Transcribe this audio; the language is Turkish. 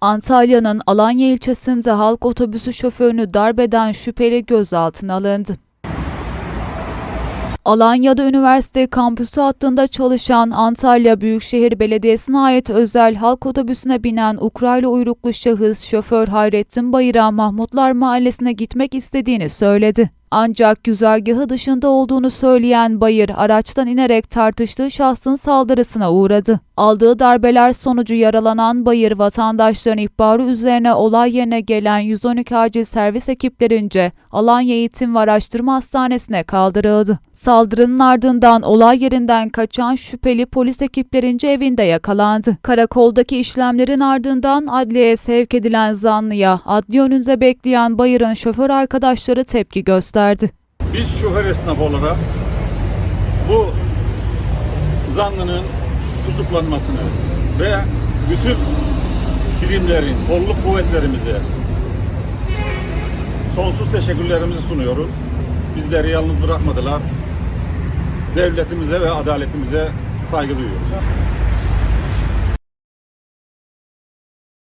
Antalya'nın Alanya ilçesinde halk otobüsü şoförünü darbeden şüpheli gözaltına alındı. Alanya'da üniversite kampüsü hattında çalışan Antalya Büyükşehir Belediyesi'ne ait özel halk otobüsüne binen Ukrayna uyruklu şahıs şoför Hayrettin Bayır'a Mahmutlar Mahallesi'ne gitmek istediğini söyledi. Ancak güzergahı dışında olduğunu söyleyen Bayır araçtan inerek tartıştığı şahsın saldırısına uğradı. Aldığı darbeler sonucu yaralanan Bayır vatandaşların ihbarı üzerine olay yerine gelen 112 acil servis ekiplerince Alanya Eğitim ve Araştırma Hastanesi'ne kaldırıldı. Saldırının ardından olay yerinden kaçan şüpheli polis ekiplerince evinde yakalandı. Karakoldaki işlemlerin ardından adliyeye sevk edilen zanlıya adliye önünde bekleyen Bayır'ın şoför arkadaşları tepki gösterdi. Biz şoför esnafı olarak bu zanlının tutuklanmasını ve bütün birimlerin, kolluk kuvvetlerimize sonsuz teşekkürlerimizi sunuyoruz. Bizleri yalnız bırakmadılar. Devletimize ve adaletimize saygı duyuyoruz.